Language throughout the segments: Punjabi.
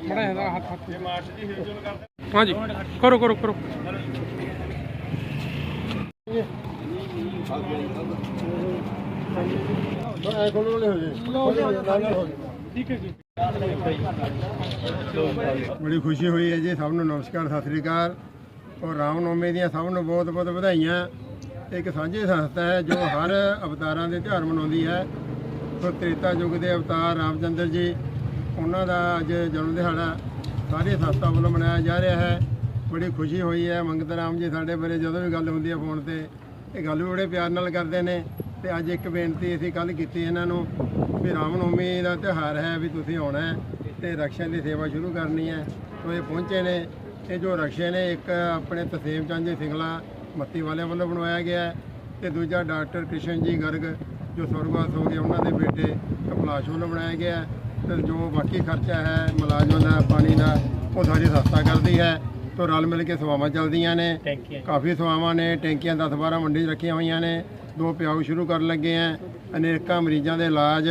ਬੜਾ ਇਹਦਾ ਹੱਥ ਹੱਥ ਹਾਂਜੀ, ਕਰੋ ਕਰੋ ਕਰੋ। ਠੀਕ ਹੈ ਜੀ ਬੜੀ ਖੁਸ਼ੀ ਹੋਈ ਹੈ ਜੀ, ਸਭ ਨੂੰ ਨਮਸਕਾਰ, ਸਤਿ ਸ੍ਰੀ ਅਕਾਲ। ਔਰ ਰਾਮਨੌਮੀ ਦੀਆਂ ਸਭ ਨੂੰ ਬਹੁਤ ਬਹੁਤ ਵਧਾਈਆਂ। ਇੱਕ ਸਾਂਝੀ ਸੰਸਥਾ ਹੈ ਜੋ ਹਰ ਅਵਤਾਰਾਂ ਦੇ ਤਿਉਹਾਰ ਮਨਾਉਂਦੀ ਹੈ। ਸੋ ਤ੍ਰੇਤਾ ਯੁੱਗ ਦੇ ਅਵਤਾਰ ਰਾਮਚੰਦਰ ਜੀ, ਉਹਨਾਂ ਦਾ ਅੱਜ ਜਨਮ ਦਿਹਾੜਾ ਸਾਰੀ ਸੰਸਥਾ ਵੱਲੋਂ ਮਨਾਇਆ ਜਾ ਰਿਹਾ ਹੈ। ਬੜੀ ਖੁਸ਼ੀ ਹੋਈ ਹੈ ਮੰਗਤ ਰਾਮ ਜੀ ਸਾਡੇ ਬਾਰੇ ਜਦੋਂ ਵੀ ਗੱਲ ਹੁੰਦੀ ਹੈ ਫੋਨ ਤੇ। ਇਹ ਗੱਲ ਵੀ ਬੜੇ ਪਿਆਰ ਨਾਲ ਕਰਦੇ ਨੇ ਤੇ ਅੱਜ ਇੱਕ ਬੇਨਤੀ ਅਸੀਂ ਕੱਲ ਕੀਤੀ ਇਹਨਾਂ ਨੂੰ ਵੀ ਰਾਮ ਨੌਮੀ ਦਾ ਤਿਉਹਾਰ ਹੈ ਵੀ ਤੁਸੀਂ ਆਉਣਾ ਹੈ ਤੇ ਰਕਸ਼ਾ ਦੀ ਸੇਵਾ ਸ਼ੁਰੂ ਕਰਨੀ ਹੈ। ਸੋ ਇਹ ਪਹੁੰਚੇ ਨੇ। ਇਹ ਜੋ ਰਕਸ਼ੇ ਨੇ ਇੱਕ ਆਪਣੇ ਤਸੀਮ ਚੰਦ ਜੀ ਸਿੰਗਲਾ ਮੱਤੀ ਵਾਲਿਆਂ ਵੱਲੋਂ ਬਣਵਾਇਆ ਗਿਆ ਹੈ ਤੇ ਦੂਜਾ ਡਾਕਟਰ ਕ੍ਰਿਸ਼ਨ ਜੀ ਗਰਗ ਜੋ ਸੁਰਗਵਾਸ ਹੋ ਗਏ ਉਹਨਾਂ ਦੇ ਬੇਟੇ ਕਪਲਾਸ਼ ਵੱਲੋਂ ਬਣਾਇਆ ਗਿਆ ਹੈ। ਤੇ ਜੋ ਬਾਕੀ ਖਰਚਾ ਹੈ ਮੁਲਾਜ਼ਮਾਂ ਦਾ ਪਾਣੀ ਦਾ ਉਹ ਸਾਰੀ ਸੰਸਥਾ ਕਰਦੀ ਹੈ। ਤੋਂ ਰਲ ਮਿਲ ਕੇ ਸੇਵਾਵਾਂ ਚੱਲਦੀਆਂ ਨੇ। ਕਾਫੀ ਸੇਵਾਵਾਂ ਨੇ ਟੈਂਕੀਆਂ 10 12 ਮੰਡੀ 'ਚ ਰੱਖੀਆਂ ਹੋਈਆਂ ਨੇ। ਦੋ ਪਿਆਉ ਸ਼ੁਰੂ ਕਰਨ ਲੱਗੇ ਆ ਅਨੇਕਾਂ ਮਰੀਜ਼ਾਂ ਦੇ ਇਲਾਜ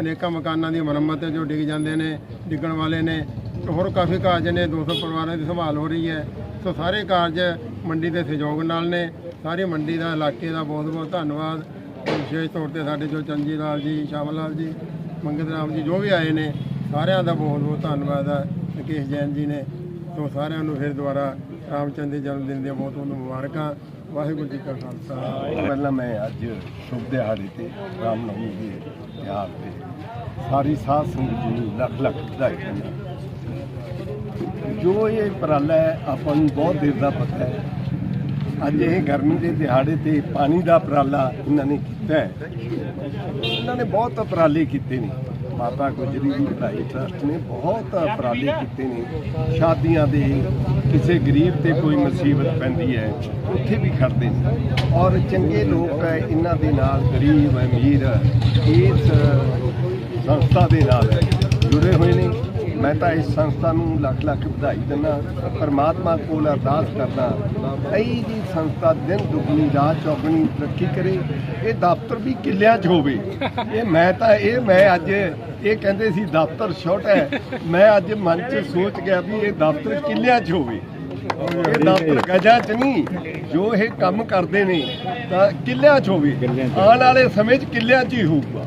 ਅਨੇਕਾਂ ਮਕਾਨਾਂ ਦੀ ਮੁਰੰਮਤ ਜੋ ਡਿੱਗ ਜਾਂਦੇ ਨੇ ਡਿੱਗਣ ਵਾਲੇ ਨੇ। ਹੋਰ ਕਾਫੀ ਕਾਰਜ ਨੇ 200 ਪਰਿਵਾਰਾਂ ਦੀ ਸੰਭਾਲ ਹੋ ਰਹੀ ਹੈ। ਸੋ ਸਾਰੇ ਕਾਰਜ ਮੰਡੀ ਦੇ ਸਹਿਯੋਗ ਨਾਲ ਨੇ। ਸਾਰੀ ਮੰਡੀ ਦਾ, ਇਲਾਕੇ ਦਾ ਬਹੁਤ ਬਹੁਤ ਧੰਨਵਾਦ। ਵਿਸ਼ੇਸ਼ ਤੌਰ ਤੇ ਸਾਡੇ ਜੋ ਚੰਜੀ ਲਾਲ ਜੀ, ਸ਼ਾਮ ਲਾਲ ਜੀ, ਮੰਗਤ ਰਾਮ ਜੀ ਜੋ ਵੀ ਆਏ ਨੇ, ਸਾਰਿਆਂ ਦਾ ਬਹੁਤ ਬਹੁਤ ਧੰਨਵਾਦ ਹੈ ਮੁਕੇਸ਼ ਜੈਨ ਜੀ ਨੇ। ਸੋ ਸਾਰਿਆਂ ਨੂੰ ਫਿਰ ਦੁਬਾਰਾ ਰਾਮਚੰਦ ਦੇ ਜਨਮ ਦਿਨ ਦੀਆਂ ਬਹੁਤ ਬਹੁਤ ਮੁਬਾਰਕਾਂ। ਵਾਹਿਗੁਰੂ ਜੀ ਕਾ ਖਾਲਸਾ। ਪਹਿਲਾਂ ਮੈਂ ਅੱਜ ਸ਼ੁਭ ਦਿਹਾੜੇ ਤੇ, ਰਾਮ ਨਵਮੀ ਦੇ ਤਿਉਹਾਰ ਤੇ ਸਾਰੀ ਸਾਧ ਸੰਗਤ ਜੀ ਨੂੰ ਲੱਖ ਲੱਖ ਵਧਾਈ ਦਿੰਦਾ। ਜੋ ਇਹ ਉਪਰਾਲਾ ਹੈ, ਆਪਾਂ ਨੂੰ ਬਹੁਤ ਦੇਰ ਦਾ ਪਤਾ ਹੈ। ਅੱਜ ਇਹ ਗਰਮੀ ਦੇ ਦਿਹਾੜੇ ਤੇ ਪਾਣੀ ਦਾ ਉਪਰਾਲਾ ਇਹਨਾਂ ਨੇ ਕੀਤਾ ਹੈ। ਇਹਨਾਂ ਨੇ ਬਹੁਤ ਉਪਰਾਲੇ ਕੀਤੇ ਨੇ। ਮਾਤਾ ਗੁਜਰੀ ਦੀ ਭਲਾਈ ਟਰਸਟ ਨੇ ਬਹੁਤ ਉਪਰਾਲੇ ਕੀਤੇ ਨੇ। ਸ਼ਾਦੀਆਂ ਦੇ ਕਿਸੇ ਗਰੀਬ ਤੇ ਕੋਈ ਮੁਸੀਬਤ ਪੈਂਦੀ ਹੈ, ਉੱਥੇ ਵੀ ਖੜਦੇ ਨੇ। ਔਰ ਚੰਗੇ ਲੋਕ ਇਹਨਾਂ ਦੇ ਨਾਲ ਗਰੀਬ ਅਮੀਰ ਇਸ ਸੰਸਥਾ ਦੇ ਨਾਲ ਜੁੜੇ ਹੋਏ ਨੇ। ਮੈਂ ਤਾਂ ਇਸ ਸੰਸਥਾ ਨੂੰ ਲੱਖ ਲੱਖ ਵਧਾਈ ਦਿੰਦਾ ਪਰਮਾਤਮਾ ਕੋਲ ਅਰਦਾਸ ਕਰਦਾ ਐਈ ਜੀ ਸੰਸਥਾ ਦਿਨ ਦੁਗਣੀ, ਰਾਤ ਚੌਗਣੀ ਤਰੱਕੀ ਕਰੇ, ਇਹ ਦਫ਼ਤਰ ਵੀ ਕਿੱਲਿਆਂ 'ਚ ਹੋਵੇ। ਇਹ ਮੈਂ ਤਾਂ ਇਹ, ਮੈਂ ਅੱਜ ਇਹ ਕਹਿੰਦੇ ਸੀ ਦਫ਼ਤਰ ਛੋਟ ਹੈ। ਮੈਂ ਅੱਜ ਮਨ 'ਚ ਸੋਚ ਗਿਆ ਵੀ ਇਹ ਦਫ਼ਤਰ ਕਿੱਲਿਆਂ 'ਚ ਹੋਵੇ। ਇਹ ਦਫ਼ਤਰ ਗਜਾਂ 'ਚ ਨਹੀਂ, ਜੋ ਇਹ ਕੰਮ ਕਰਦੇ ਨੇ, ਤਾਂ ਕਿੱਲਿਆਂ 'ਚ ਹੋਵੇ। ਆਉਣ ਵਾਲੇ ਸਮੇਂ 'ਚ ਕਿੱਲਿਆਂ 'ਚ ਹੀ ਹੋਊਗਾ।